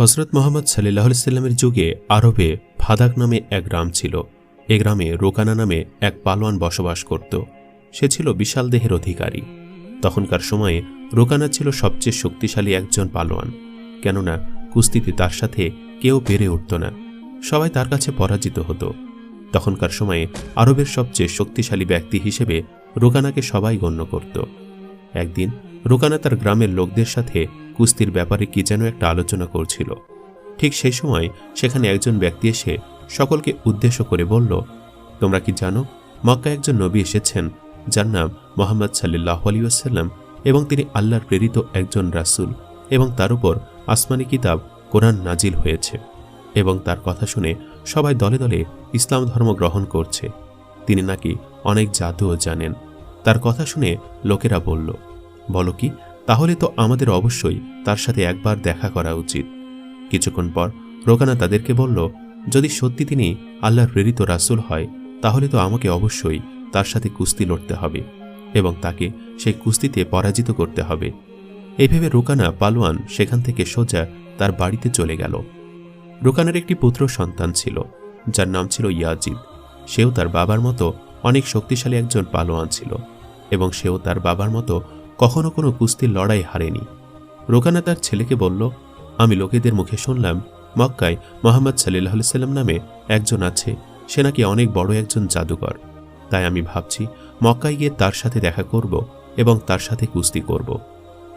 হজরত মোহাম্মদ সাল্লাহ সাল্লামের যুগে আরবে ফাদাক নামে এক গ্রাম ছিল। এ গ্রামে রোকানা নামে এক পালোয়ান বসবাস করত। সে ছিল বিশাল দেহের অধিকারী। তখনকার সময়ে রোকানা ছিল সবচেয়ে শক্তিশালী একজন পালোয়ান। কেননা কুস্তিতে তার সাথে কেউ পেরে উঠত না। সবাই তার কাছে পরাজিত হতো। তখনকার সময়ে আরবের সবচেয়ে শক্তিশালী ব্যক্তি হিসেবে রোকানাকে সবাই গণ্য করত। একদিন রোকানা তার গ্রামের লোকদের সাথে কুস্তির ব্যাপারে কি যেন একটা আলোচনা করছিল। ঠিক সেই সময় সেখানে একজন ব্যক্তি এসে সকলকে উদ্দেশ্য করে বলল, তোমরা কি জানো মক্কা একজন নবী এসেছেন, যার নাম মোহাম্মদ সাল্লাহ আলিউসাল্লাম এবং তিনি আল্লাহর প্রেরিত একজন রাসূল এবং তার উপর আসমানি কিতাব, কোরআন নাজিল হয়েছে এবং তার কথা শুনে সবাই দলে দলে ইসলাম ধর্ম গ্রহণ করছে। তিনি নাকি অনেক জাদুও জানেন। তার কথা শুনে লোকেরা বলল, বলো কি তাহলে তো আমাদের অবশ্যই তার সাথে একবার দেখা করা উচিত। কিছুক্ষণ পর রোকানা তাদেরকে বলল, যদি সত্যি তিনি আল্লাহর প্রেরিত রাসূল হয়, তাহলে তো আমাকে অবশ্যই তার সাথে কুস্তি লড়তে হবে এবং তাকে সেই কুস্তিতে পরাজিত করতে হবে। এইভাবে রোকানা পালোয়ান সেখান থেকে সোজা তার বাড়িতে চলে গেল। রোকানার একটি পুত্র সন্তান ছিল, যার নাম ছিল ইয়াজিদ। সেও তার বাবার মতো অনেক শক্তিশালী একজন পালোয়ান ছিল এবং সেও তার বাবার মতো কখনো কোনো কুস্তির লড়াই হারেনি। রোকানা তার ছেলেকে বলল, আমি লোকেদের মুখে শুনলাম, মক্কায় মোহাম্মদ সাল্লাহ সাল্লাম নামে একজন আছে, সে নাকি অনেক বড় একজন জাদুকর। তাই আমি ভাবছি, মক্কায় গিয়ে তার সাথে দেখা করব এবং তার সাথে কুস্তি করব।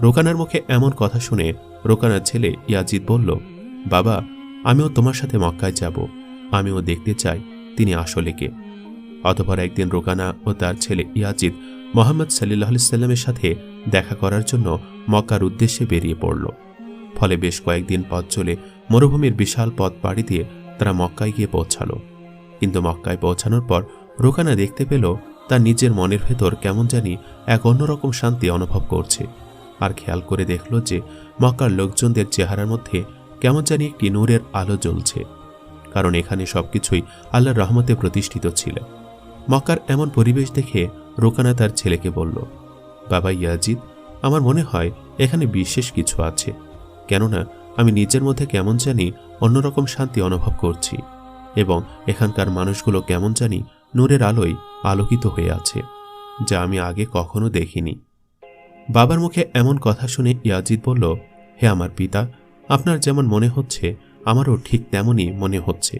রোকানার মুখে এমন কথা শুনে রোকানার ছেলে ইয়াজিদ বলল, বাবা, আমিও তোমার সাথে মক্কায় যাব। আমিও দেখতে চাই তিনি আসলে কে। অতপর একদিন রোকানা ও তার ছেলে ইয়াজিদ মোহাম্মদ সাল্লাহ সাল্লামের সাথে দেখা করার জন্য মক্কার উদ্দেশ্যে বেরিয়ে পড়ল। ফলে বেশ কয়েকদিন পথ চলে মরুভূমির বিশাল পথ পাড়ি দিয়ে তারা মক্কায় গিয়ে পৌঁছালো। কিন্তু মক্কায় পৌঁছানোর পর রোকানা দেখতে পেল তার নিজের মনের ভেতর কেমন জানি এক অন্যরকম শান্তি অনুভব করছে। আর খেয়াল করে দেখল যে মক্কার লোকজনদের চেহারার মধ্যে কেমন জানি একটি নূরের আলো জ্বলছে। কারণ এখানে সবকিছুই আল্লাহর রহমতে প্রতিষ্ঠিত ছিল। মক্কার এমন পরিবেশ দেখে রোকানা তার ছেলেকে বলল, বাবা ইয়াজিদ, আমার মনে হয় এখানে বিশেষ কিছু আছে। কেননা আমি নিজের মধ্যে কেমন জানি অন্যরকম শান্তি অনুভব করছি এবং এখানকার মানুষগুলো কেমন জানি নূরের আলোয় আলোকিত হয়ে আছে, যা আমি আগে কখনো দেখিনি। বাবার মুখে এমন কথা শুনে ইয়াজিদ বলল, হে আমার পিতা, আপনার যেমন মনে হচ্ছে, আমারও ঠিক তেমনই মনে হচ্ছে।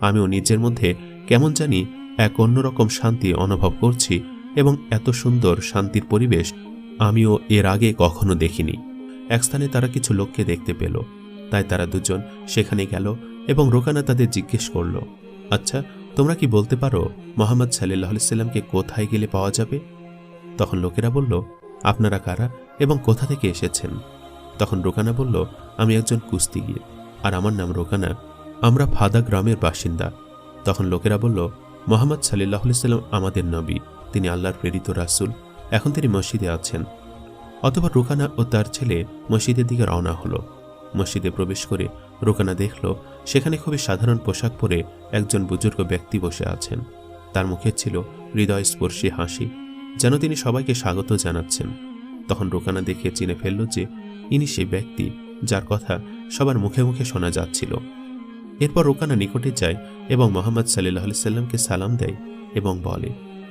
আমিও নিজের মধ্যে কেমন জানি এক অন্যরকম শান্তি অনুভব করছি এবং এত সুন্দর শান্তির পরিবেশ আমিও এর আগে কখনো দেখিনি। এক স্থানে তারা কিছু লোককে দেখতে পেল। তাই তারা দুজন সেখানে গেল এবং রোকানা তাদের জিজ্ঞেস করল আচ্ছা তোমরা কি বলতে পারো মোহাম্মদ সাল্লাহ সাল্লামকে কোথায় গেলে পাওয়া যাবে? তখন লোকেরা বলল, আপনারা কারা এবং কোথা থেকে এসেছেন? তখন রোকানা বলল, আমি একজন কুস্তিগির আর আমার নাম রোকানা। আমরা ফাদা গ্রামের বাসিন্দা। তখন লোকেরা বলল মোহাম্মদ সাল্লাহ সাল্লাম আমাদের নবী, তিনি আল্লাহর প্রেরিত রাসুল, এখন তিনি মসজিদে আছেন। অথবা রোকানা ও তার ছেলে মসজিদের দিকে রওনা হলো। মসজিদে প্রবেশ করে রোকানা দেখল, সেখানে খুবই সাধারণ পোশাক পরে একজন বুজুর্গ ব্যক্তি বসে আছেন। তার মুখে ছিল হৃদয়স্পর্শী হাসি, যেন তিনি সবাইকে স্বাগত জানাচ্ছেন। তখন রোকানা দেখে চিনে ফেলল যে, ইনি সেই ব্যক্তি যার কথা সবার মুখে মুখে শোনা যাচ্ছিল। এরপর রোকানা নিকটে যায় এবং মোহাম্মদ সাল্লাহ সাল্লামকে সালাম দেয় এবং বলে,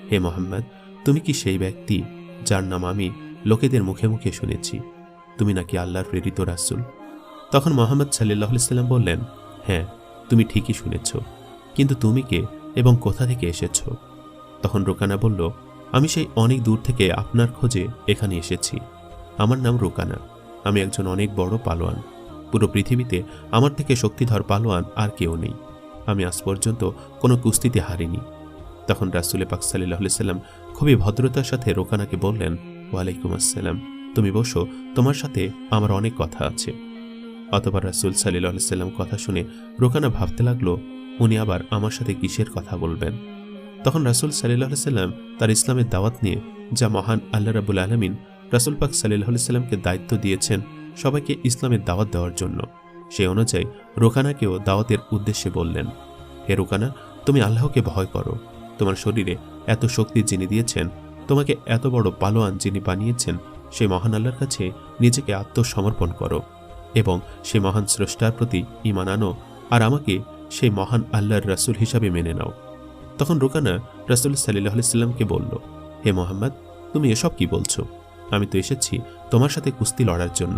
হে মোহাম্মদ, তুমি কি সেই ব্যক্তি যার নাম আমি লোকেদের মুখে মুখে শুনেছি? তুমি নাকি আল্লাহর প্রেরিত রাসুল? তখন মোহাম্মদ সাল্লাহ সাল্লাম বললেন হ্যাঁ তুমি ঠিকই শুনেছ, কিন্তু তুমি কে এবং কোথা থেকে এসেছ? তখন রোকানা বলল, আমি সেই অনেক দূর থেকে আপনার খোঁজে এখানে এসেছি। আমার নাম রোকানা। আমি একজন অনেক বড় পালোয়ান। পুরো পৃথিবীতে আমার থেকে শক্তিধর পালোয়ান আর কেউ নেই। আমি আজ পর্যন্ত কোনো কুস্তিতে হারিনি। তখন রাসুলে পাক সাল্লাহ সাল্লাম খুবই ভদ্রতার সাথে রোকানাকে বললেন, ওয়ালাইকুম আসসালাম। তুমি বসো, তোমার সাথে আমার অনেক কথা আছে। অতবার রাসুল সাল্লাহ সাল্লাম কথা শুনে রোকানা ভাবতে লাগল, উনি আবার আমার সাথে কিসের কথা বলবেন? তখন রাসুল সাল্লাহ সাল্লাম তার ইসলামের দাওয়াত নিয়ে, যা মহান আল্লাহ রাবুল আলমিন রাসুল পাক সাল্লাহ সাল্লামকে দায়িত্ব দিয়েছেন সবাইকে ইসলামের দাওয়াত দেওয়ার জন্য। সে অনুযায়ী রোকানাকেও দাওয়াতের উদ্দেশ্যে বললেন, হে রোকানা, তুমি আল্লাহকে ভয় করো। তোমার শরীরে এত শক্তি যিনি দিয়েছেন, তোমাকে এত বড় পালোয়ান যিনি বানিয়েছেন সেই মহান আল্লাহর কাছে নিজেকে আত্মসমর্পণ করো এবং সে মহান স্রষ্টার প্রতি ইমান আনো আর আমাকে সেই মহান আল্লাহর রাসূল হিসাবে মেনে নাও। তখন রোকানা রাসূল সাল্লাহ সাল্লামকে বলল, হে মোহাম্মদ, তুমি এসব কি বলছো? আমি তো এসেছি তোমার সাথে কুস্তি লড়ার জন্য।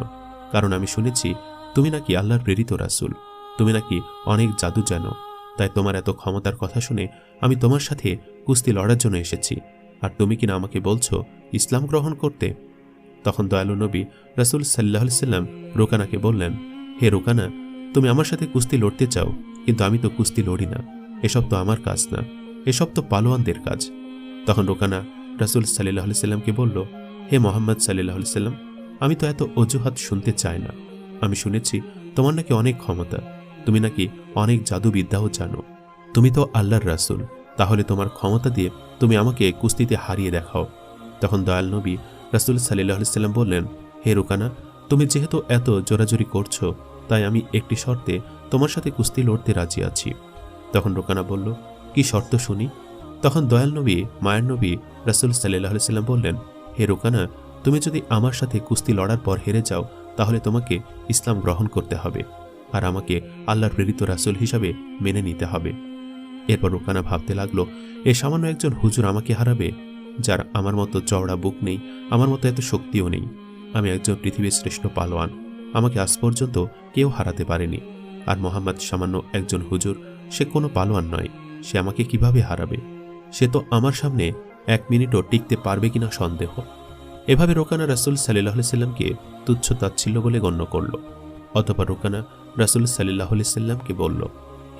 কারণ আমি শুনেছি, তুমি নাকি আল্লাহর প্রেরিত রাসূল। তুমি নাকি অনেক জাদু জানো। তাই তোমার এত ক্ষমতার কথা শুনে আমি তোমার সাথে কুস্তি লড়ার জন্য এসেছি। আর তুমি কিনা আমাকে বলছো, ইসলাম গ্রহণ করতে? তখন দয়ালু নবী রাসূল সাল্লাহ সাল্লাম রোকানাকে বললেন, হে রোকানা, তুমি আমার সাথে কুস্তি লড়তে চাও, কিন্তু আমি তো কুস্তি লড়ি না। এসব তো আমার কাজ না। এসব তো পালোয়ানদের কাজ। তখন রোকানা রাসূল সাল্লাহ সাল্লামকে বলল, হে মোহাম্মদ সাল্লাহ সাল্লাম আমি তো এত অজুহাত শুনতে চাই না। আমি শুনেছি তোমার নাকি অনেক ক্ষমতা। তুমি নাকি অনেক জাদুবিদ্যাও জানো। তুমি তো আল্লাহর রাসূল। তাহলে তোমার ক্ষমতা দিয়ে তুমি আমাকে কুস্তিতে হারিয়ে দেখাও। তখন দয়াল নবী রাসূল সাল্লাহ সাল্লাম বললেন, হে রুকানা, তুমি যেহেতু এত জোরাজুরি করছ, তাই আমি একটি শর্তে তোমার সাথে কুস্তি লড়তে রাজি আছি। তখন রোকানা বলল, কি শর্ত শুনি? তখন দয়াল নবী, মায়ের নবী রাসূল সাল্লাহ সাল্লাম বললেন, হে রোকানা তুমি যদি আমার সাথে কুস্তি লড়ার পর হেরে যাও, তাহলে তোমাকে ইসলাম গ্রহণ করতে হবে আর আমাকে আল্লাহর প্রেরিত রাসুল হিসাবে মেনে নিতে হবে। এরপর রোকানা ভাবতে লাগল, এ সামান্য একজন হুজুর আমাকে হারাবে, যার আমার মতো চওড়া বুক নেই, আমার মতো এত শক্তিও নেই। আমি একজন পৃথিবীর শ্রেষ্ঠ পালোয়ান, আমাকে আজ পর্যন্ত কেউ হারাতে পারেনি। আর মোহাম্মদ সামান্য একজন হুজুর, সে কোনো পালোয়ান নয়, সে আমাকে কীভাবে হারাবে? সে তো আমার সামনে এক মিনিটও টিকতে পারবে কিনা সন্দেহ। এভাবে রোকানা রাসুল সাল্লাহ সাল্লামকে তুচ্ছ তাচ্ছিল্য বলে গণ্য করল। অথবা রোকানা রাসুল সাল্লাহ সাল্লামকে বলল,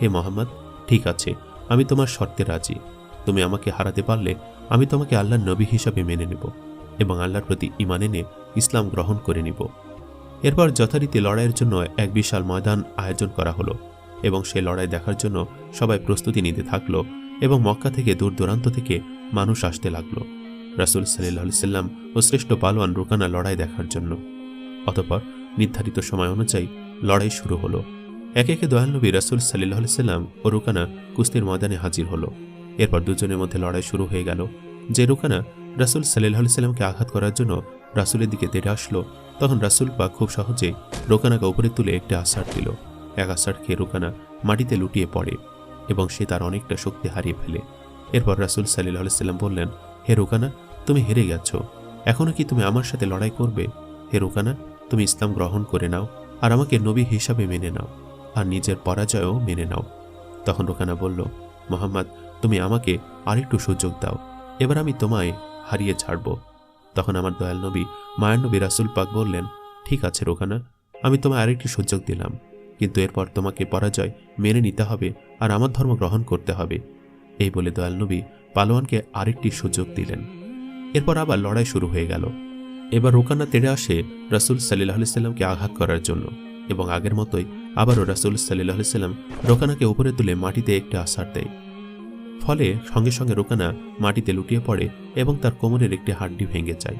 হে মোহাম্মদ, ঠিক আছে, আমি তোমার শর্তে রাজি। তুমি আমাকে হারাতে পারলে আমি তোমাকে আল্লাহর নবী হিসাবে মেনে নেব এবং আল্লাহর প্রতি ইমান এনে ইসলাম গ্রহণ করে নিব। এরপর যথারীতি লড়াইয়ের জন্য এক বিশাল ময়দান আয়োজন করা হলো এবং সে লড়াই দেখার জন্য সবাই প্রস্তুতি নিতে থাকল এবং মক্কা থেকে দূর দূরান্ত থেকে মানুষ আসতে লাগল। রাসুল সাল্লাহ সাল্লাম ও শ্রেষ্ঠ পালোয়ান রুকানা লড়াই দেখার জন্য। অতপর নির্ধারিত সময় অনুযায়ী লড়াই শুরু হলো। একে একে দয়াল নবী রাসুল সাল্লাহ সাল্লাম ও রুকানা কুস্তির ময়দানে হাজির হলো। এরপর দুজনের মধ্যে লড়াই শুরু হয়ে গেল। যে রুকানা রাসুল সাল্লাহ সাল্লামকে আঘাত করার জন্য রাসুলের দিকে তেড়ে আসলো, তখন রাসুল পাক খুব সহজে রোকানাকে উপরে তুলে একটি আষাঢ় দিল। এক আষাঢ় খেয়ে রোকানা মাটিতে লুটিয়ে পড়ে এবং সে তার অনেকটা শক্তি হারিয়ে ফেলে। এরপর রাসুল সাল্লাহ সাল্লাম বললেন, হে রোকানা তুমি হেরে গেছ। এখনও কি তুমি আমার সাথে লড়াই করবে? হে রোকানা, তুমি ইসলাম গ্রহণ করে নাও আর আমাকে নবী হিসাবে মেনে নাও আর নিজের পরাজয়ও মেনে নাও। তখন রোকানা বলল, মোহাম্মদ, তুমি আমাকে আরেকটু সুযোগ দাও। এবার আমি তোমায় হারিয়ে ছাড়ব। তখন আমার দয়াল নবী, মায়ের নবী রাসুল পাক বললেন, ঠিক আছে রোকানা, আমি তোমায় আরেকটি সুযোগ দিলাম। কিন্তু এরপর তোমাকে পরাজয় মেনে নিতে হবে আর আমার ধর্ম গ্রহণ করতে হবে। এই বলে দয়াল নবী পালোয়ানকে আরেকটি সুযোগ দিলেন। এরপর আবার লড়াই শুরু হয়ে গেল। এবার রোকানা তেড়ে আসে রাসুল সাল্লাহ সাল্লামকে আঘাত করার জন্য এবং আগের মতোই আবারও রাসুল সাল্লাহ সাল্লাম রোকানাকে উপরে তুলে মাটিতে একটি আছাড় দেয়। ফলে সঙ্গে সঙ্গে রোকানা মাটিতে লুটিয়ে পড়ে এবং তার কোমরের একটি হাড্ডি ভেঙে যায়।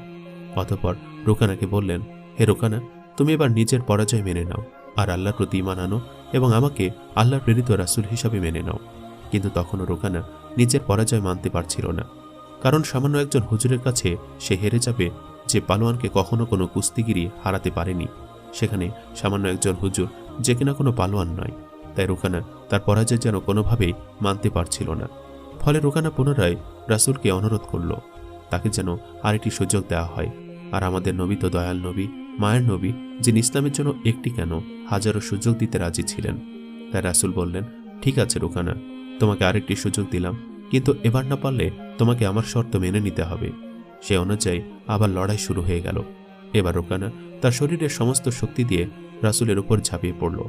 অতপর রোকানাকে বললেন, হে রোকানা, তুমি এবার নিজের পরাজয় মেনে নাও আর আল্লাহর প্রতি ইমান আনো এবং আমাকে আল্লাহর প্রেরিত রাসুল হিসাবে মেনে নাও। কিন্তু তখনও রোকানা নিজের পরাজয় মানতে পারছিল না। কারণ সামান্য একজন হুজুরের কাছে সে হেরে যাবে যে পালোয়ানকে কখনো কোনো কুস্তিগিরি হারাতে পারেনি। সেখানে সামান্য একজন হুজুর যে কিনা কোনো পালোয়ান নয়। তাই রোকানা তার পরাজয় যেন কোনোভাবেই মানতে পারছিল না। ফলে রোকানা পুনরায় রাসুলকে অনুরোধ করল, তাকে যেন আরেকটি সুযোগ দেওয়া হয়। আর আমাদের নবী তো দয়াল নবী, মায়ের নবী, যিনি ইসলামের জন্য একটি কেন হাজারো সুযোগ দিতে রাজি ছিলেন। তাই রাসুল বললেন, ঠিক আছে রোকানা, তোমাকে আরেকটি সুযোগ দিলাম। কিন্তু এবার না পারলে তোমাকে আমার শর্ত মেনে নিতে হবে। সে অনুযায়ী আবার লড়াই শুরু হয়ে গেল। এবার রোকানা তার শরীরের সমস্ত শক্তি দিয়ে রাসুলের উপর ঝাঁপিয়ে পড়ল।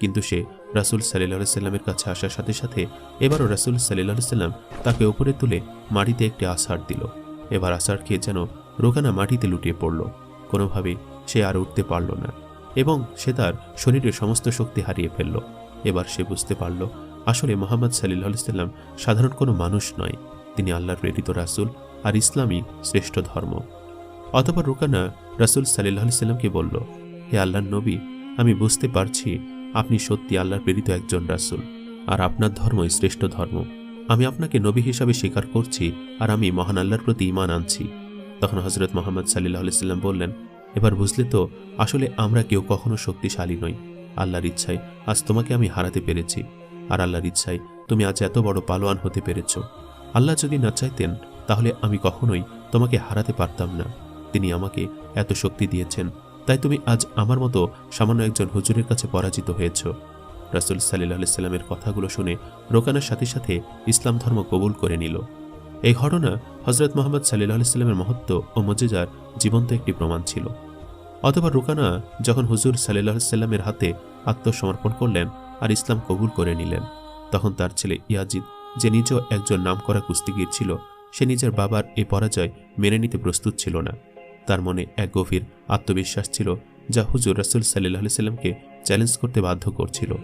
কিন্তু সে রাসুল সাল্লাহ সাল্লামের কাছে আসার সাথে সাথে এবারও রাসুল সাল্লাহ সাল্লাম তাকে উপরে তুলে মাটিতে একটি আষাঢ় দিল। এবার আষাঢ় খেয়ে যেন রোকানা মাটিতে লুটিয়ে পড়ল। কোনোভাবেই সে আর উঠতে পারল না এবং সে তার শরীরের সমস্ত শক্তি হারিয়ে ফেলল। এবার সে বুঝতে পারল আসলে মোহাম্মদ সাল্লাহ সাল্লাম সাধারণ কোনো মানুষ নয়। তিনি আল্লাহর প্রেরিত রাসুল আর ইসলামই শ্রেষ্ঠ ধর্ম। অতপর রুকানা রাসুল সাল্লাহ সাল্লামকে বলল, হে আল্লাহর নবী, আমি বুঝতে পারছি আপনি সত্যি আল্লাহর প্রেরিত একজন রাসুল আর আপনার ধর্মই শ্রেষ্ঠ ধর্ম। আমি আপনাকে নবী হিসাবে স্বীকার করছি আর আমি মহান আল্লাহর প্রতি ইমান আনছি। তখন হজরত মোহাম্মদ সাল্লাহ সাল্লাম বললেন, এবার বুঝলে তো আসলে আমরা কেউ কখনো শক্তিশালী নই। আল্লাহর ইচ্ছায় আজ তোমাকে আমি হারাতে পেরেছি। আর আল্লাহর ইচ্ছায় তুমি আজ এত বড় পালোয়ান হতে পেরেছ। আল্লাহ যদি না চাইতেন, তাহলে আমি কখনোই তোমাকে হারাতে পারতাম না। তিনি আমাকে এত শক্তি দিয়েছেন, তাই তুমি আজ আমার মতো সামান্য একজন হুজুরের কাছে পরাজিত হয়েছ। রাসুল সাল্লাহ সাল্লামের কথাগুলো শুনে রোকানার সাথে সাথে ইসলাম ধর্ম কবুল করে নিল। এই ঘটনা হজরত মোহাম্মদ সাল্লাহ সাল্লামের মহত্ব ও মজেজার জীবন্ত একটি প্রমাণ ছিল। অথবা রোকানা যখন হুজুর সাল্লাহ সাল্লামের হাতে আত্মসমর্পণ করলেন আর ইসলাম কবুল করে নিলেন। তখন তার ছেলে ইয়াজিদ, যে নিজেও একজন নামকরা কুস্তিগির ছিল, সে নিজের বাবার এই পরাজয় মেনে নিতে প্রস্তুত ছিল না। তার মনে এক গভীর আত্মবিশ্বাস ছিল, যা হুজুর রাসুল সাল্লাহ সাল্লামকে চ্যালেঞ্জ করতে বাধ্য করছিল।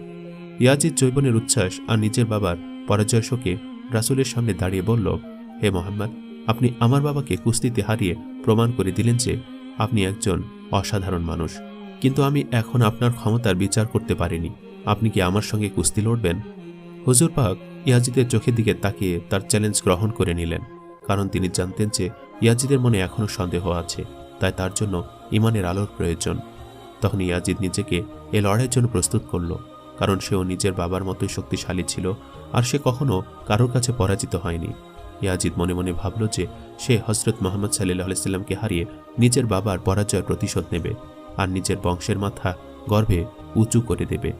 ইয়াজিদ জৈবনের উচ্ছ্বাস আর নিজের বাবার পরাজয় শোকে রাসুলের সামনে দাঁড়িয়ে বলল, হে মোহাম্মদ, আপনি আমার বাবাকে কুস্তিতে হারিয়ে প্রমাণ করে দিলেন যে আপনি একজন অসাধারণ মানুষ। কিন্তু আমি এখন আপনার ক্ষমতার বিচার করতে পারিনি। আপনি কি আমার সঙ্গে কুস্তি লড়বেন? হুজুর পাক ইয়াজিদের চোখের দিকে তাকিয়ে তার চ্যালেঞ্জ গ্রহণ করে নিলেন, কারণ তিনি জানতেন যে ইয়াজিদের মনে এখনও সন্দেহ আছে, তাই তার জন্য ইমানের আলোর প্রয়োজন। তখন ইয়াজিদ নিজেকে এ লড়াইয়ের জন্য প্রস্তুত করল, কারণ সেও নিজের বাবার মতোই শক্তিশালী ছিল আর সে কখনো কারোর কাছে পরাজিত হয়নি। ইয়াজিদ মনে মনে ভাবল যে সে হজরত মোহাম্মদ সাল্লাহ সাল্লামকে হারিয়ে নিজের বাবার পরাজয়ের প্রতিশোধ নেবে আর নিজের বংশের মাথা গর্ভে উঁচু করে দেবে।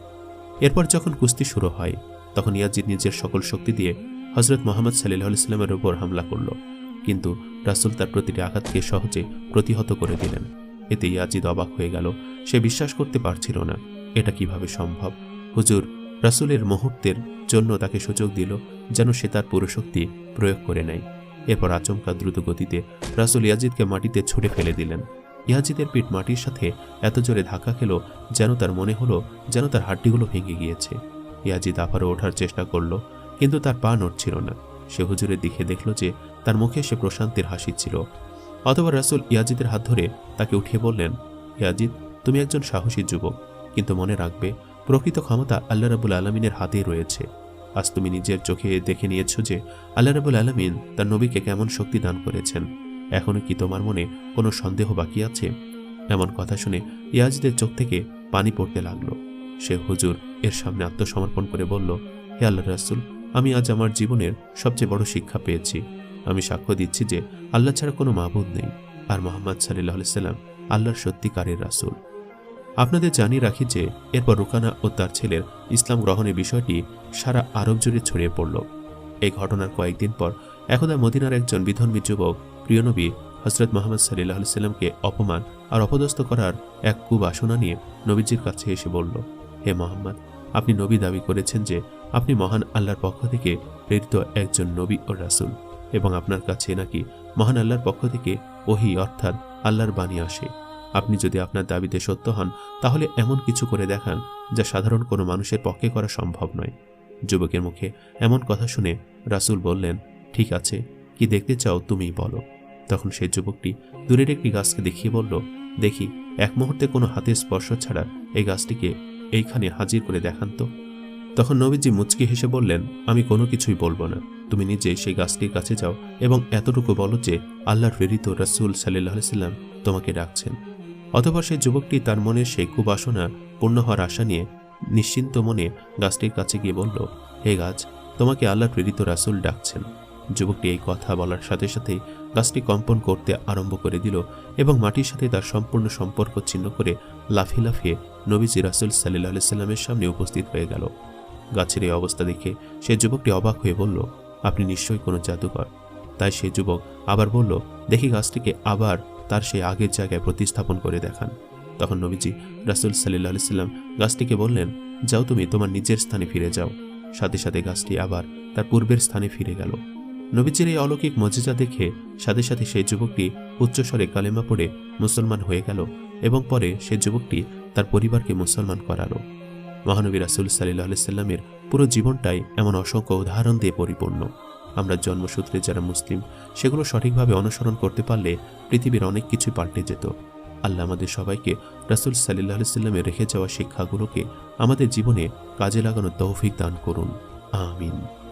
এরপর যখন কুস্তি শুরু হয়, তখন ইয়াজিদ নিজের সকল শক্তি দিয়ে হজরত মোহাম্মদ সাল্লাহ ইসলামের উপর হামলা করল। কিন্তু রাসুল তার প্রতিটি আঘাতকে সহজে প্রতিহত করে দিলেন। এতে ইয়াজিদ অবাক হয়ে গেল, সে বিশ্বাস করতে পারছিল না, এটা কীভাবে সম্ভব? হুজুর, রাসুলের মুহূর্তের জন্য তাকে সুযোগ দিল যেন সে তার পুরোশক্তি প্রয়োগ করে নেয়। এরপর আচমকা দ্রুত গতিতে রাসুল ইয়াজিদকে মাটিতে ছুঁড়ে ফেলে দিলেন। ইয়াজিদের পিঠ মাটির সাথে এত জোরে ধাক্কা খেল যেন তার মনে হলো যেন তার হাড্ডিগুলো ভেঙে গিয়েছে। ইয়াজিদ আবারও ওঠার চেষ্টা করল, কিন্তু তার পা নড়ছিল না। সে হুজুরের দিকে দেখল যে তার মুখে সে প্রশান্তির হাসি ছিল। অথবা রাসুল ইয়াজিদের হাত ধরে তাকে উঠিয়ে বললেন, ইয়াজিদ, তুমি একজন সাহসী যুবক, কিন্তু মনে রাখবে প্রকৃত ক্ষমতা আল্লাহ রাবুল আলমিনের হাতেই রয়েছে। আজ তুমি নিজের চোখে দেখে নিয়েছ যে আল্লাহ রাবুল আলমিন তার নবীকে কেমন শক্তি দান করেছেন। এখনও কি তোমার মনে কোনো সন্দেহ বাকি আছে? এমন কথা শুনে ইয়াজিদের চোখ থেকে পানি পড়তে লাগল। সে হুজুর এর সামনে আত্মসমর্পণ করে বলল, হে আল্লাহ রাসুল, আমি আজ আমার জীবনের সবচেয়ে বড় শিক্ষা পেয়েছি। আমি সাক্ষ্য দিচ্ছি যে আল্লাহ ছাড়া কোনো মাহবুদ নেই আর মোহাম্মদ সাল্লাহ সাল্লাম আল্লাহর সত্যিকারের রাসুল। আপনাদের জানিয়ে রাখি যে এরপর রুকানা ও তার ছেলের ইসলাম গ্রহণের বিষয়টি সারা আরব জুড়ে ছড়িয়ে পড়ল। এই ঘটনার কয়েকদিন পর একদা মদিনার একজন বিধর্মী যুবক প্রিয়নবী হজরত মোহাম্মদ সাল্লাহ সাল্লামকে অপমান আর অপদস্থ করার এক কুবাসনা নিয়ে নবীজির কাছে এসে বলল, হে মোহাম্মদ, আপনি নবী দাবি করেছেন যে আপনি মহান আল্লাহর পক্ষ থেকে প্রেরিত একজন নবী ও রাসুল এবং আপনার কাছে নাকি মহান আল্লাহর পক্ষ থেকে ওহি অর্থাৎ আল্লাহর বাণী আসে। আপনি যদি আপনার দাবিতে সত্য হন, তাহলে এমন কিছু করে দেখান যা সাধারণ কোনো মানুষের পক্ষে করা সম্ভব নয়। যুবকের মুখে এমন কথা শুনে রাসুল বললেন, ঠিক আছে, কি দেখতে চাও তুমিই বলো। তখন সেই যুবকটি দূরের একটি গাছকে দেখিয়ে বলল, দেখি, এক মুহূর্তে কোনো হাতের স্পর্শ ছাড়া এই গাছটিকে এইখানে হাজির করে দেখান তো। তখন নবীজি মুচকি হেসে বললেন, আমি কোনো কিছুই বলব না। তুমি নিজে সেই গাছটির কাছে যাও এবং এতটুকু বলো যে আল্লাহর প্রেরিত রাসুল সাল্লাম তোমাকে ডাকছেন। অথবা সেই যুবকটি তার মনে সেই কুবাসনা পূর্ণ হওয়ার আশা নিয়ে নিশ্চিন্ত মনে গাছটির কাছে গিয়ে বলল, হে গাছ, তোমাকে আল্লাহ প্রেরিত রাসুল ডাকছেন। যুবকটি এই কথা বলার সাথে সাথেই গাছটি কম্পন করতে আরম্ভ করে দিল এবং মাটির সাথে তার সম্পূর্ণ সম্পর্ক ছিন্ন করে লাফিয়ে লাফিয়ে নবীজি রাসুল সাল্লাহ সাল্লামের সামনে উপস্থিত হয়ে গেল। গাছের এই অবস্থা দেখে সে যুবকটি অবাক হয়ে বলল, আপনি নিশ্চয়ই কোনো জাদুকর। তাই সে যুবক আবার বলল, দেখি গাছটিকে আবার তার সেই আগের জায়গায় প্রতিস্থাপন করে দেখান। তখন নবীজি রাসুল সাল্লাহ সাল্লাম গাছটিকে বললেন, যাও তুমি তোমার নিজের স্থানে ফিরে যাও। সাথে সাথে গাছটি আবার তার পূর্বের স্থানে ফিরে গেল। নবীজির এই অলৌকিক মজেজা দেখে সাথে সাথে সেই যুবকটি উচ্চস্বরে কালেমা পড়ে মুসলমান হয়ে গেল এবং পরে সেই যুবকটি তার পরিবারকে মুসলমান করালো। মহানবী রাসুল সাল্লাহ সাল্লামের পুরো জীবনটাই এমন অসংখ্য উদাহরণ দিয়ে পরিপূর্ণ। আমরা জন্মসূত্রে যারা মুসলিম, সেগুলো সঠিকভাবে অনুসরণ করতে পারলে পৃথিবীর অনেক কিছু পাল্টে যেত। আল্লাহ আমাদের সবাইকে রাসুল সাল্লাহ সাল্লামে রেখে যাওয়া শিক্ষাগুলোকে আমাদের জীবনে কাজে লাগানোর তৌফিক দান করুন। আমিন।